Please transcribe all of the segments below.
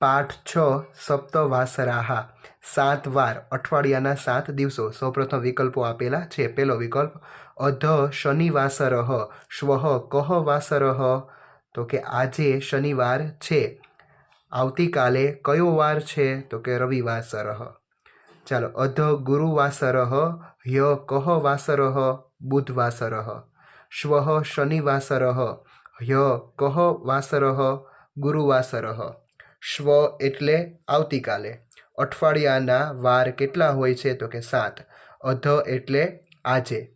પાઠ છ, સપ્તવાસરાહા. સાત વાર, અઠવાડિયાના સાત દિવસો, સૌપ્રથમ વિકલ્પો આપેલા છે. પહેલો વિકલ્પ, અધ શનિવાસરઃ. શ્વઃ, કહ વાસરઃ? તો કે આજે શનિવાર છે. આવતીકાલે કયો વાર છે? તો કે રવિવાસરઃ. ચાલો, અધ ગુરુવાસરઃ હ્ય કહ વાસરઃ? બુધવાસરઃ. શ્વ શનિવાસરઃ હ્ય કહ વાસરઃ? ગુરુવાસરઃ. શ્વ એટલે આવતીકાલે. અઠવાડિયાના વાર કેટલા હોય છે તો કે સાત. અધ એટલે આજે.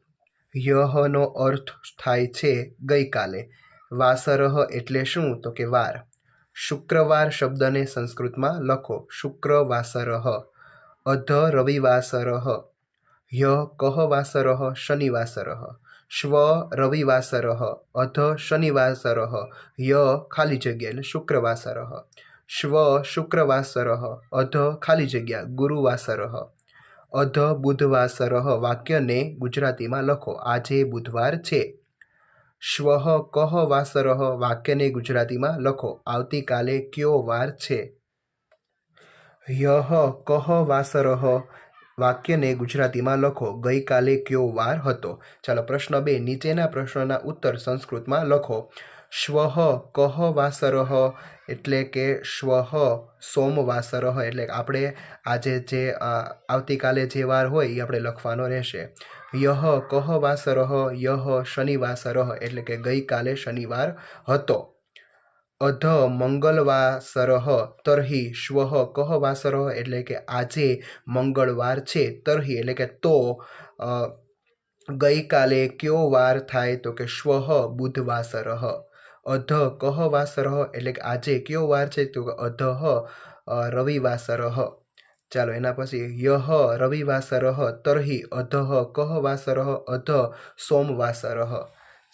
યહનો અર્થ થાય છે ગઈકાલે. વાસરહ એટલે શું તો કે વાર. શુક્રવાર શબ્દને સંસ્કૃતમાં લખો. શુક્રવાસરહ. અધ રવિવાસરહ. ય કહવાસરહ શનિવાસરહ. શ્વ રવિવાસરહ. અધ શનિવાસરહ. ય ખાલી જગ્યા એટલે શુક્રવાસરહ. શ્વ શુક્રવાસરઃ, અધ ખાલી જગ્યા, ગુરુવાસરઃ, અધ બુધવાસરઃ વાક્યને ગુજરાતીમાં લખો. આજે બુધવાર છે. શ્વ કહ વાસરઃ વાક્યને ગુજરાતીમાં લખો. આવતીકાલે કયો વાર છે? યહ કહ વાસરઃ વાક્યને ગુજરાતીમાં લખો. ગઈકાલે કયો વાર હતો? ચાલો પ્રશ્ન બે, નીચેના પ્રશ્નોના ઉત્તર સંસ્કૃતમાં લખો. શ્વઃ કહ વાસરહ એટલે કે શ્વઃ સોમવાસરહ એટલે આપણે આજે જે આવતીકાલે જે વાર હોય એ આપણે લખવાનો રહેશે. યહ કહ વાસરહ યહ શનિવાસરહ એટલે કે ગઈકાલે શનિવાર હતો. અધ મંગલવાસરહ તર્હિ શ્વઃ કહ વાસરહ એટલે કે આજે મંગળવાર છે તરહી એટલે કે તો ગઈકાલે કયો વાર થાય તો કે શ્વઃ બુધવાસરહ અધ કહ વાસરહ એટલે કે આજે કયો વાર છે તો અધ રવિવાસરહ. ચાલો એના પછી યહ, રવિવાસરહ, તર્હિ, અધઃ કહ વાસરહ અધ સોમવાસરહ.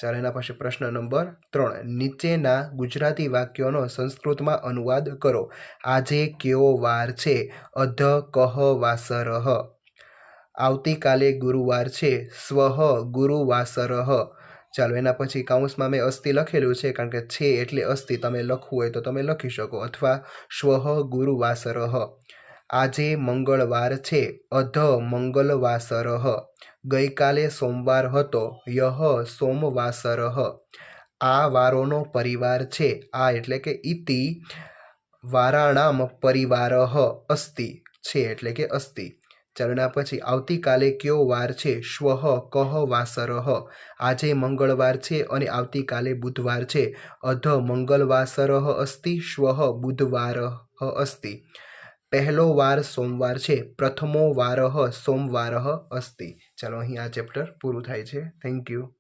ચાલો એના પછી પ્રશ્ન નંબર ત્રણ. નીચેના ગુજરાતી વાક્યોનો સંસ્કૃતમાં અનુવાદ કરો. આજે કયો વાર છે? અધ કહ વાસરહ આવતીકાલે ગુરુવાર છે. સ્વહ ગુરુવાસરહ. ચાલો, એના પછી કાઉન્સમાં મેં અસ્થિ લખેલું છે, કારણ કે છે એટલે અસ્થિ તમે લખવું હોય તો તમે લખી શકો, અથવા શ્વહ ગુરુવાસરહ આજે મંગળવાર છે, અધ મંગલવાસરહ ગઈકાલે સોમવાર હતો, યહ સોમવાસરહ આ વારોનો પરિવાર છે, આ એટલે કે ઇતિ વારાણામ પરિવાર અસ્તિ છે, એટલે કે અસ્તિ ચાલો પછી આવતીકાલે કયો વાર છે? શ્વ, કહ વાસરહ આજે મંગળવાર છે અને આવતીકાલે બુધવાર છે. અધ મંગલવાસરહ અસ્તિ, શ્વ બુધવાર અસ્તિ. પહેલો વાર સોમવાર છે. પ્રથમો વારહ સોમવાર અસ્તિ. ચાલો અહીં આ ચેપ્ટર પૂરું થાય છે. Thank you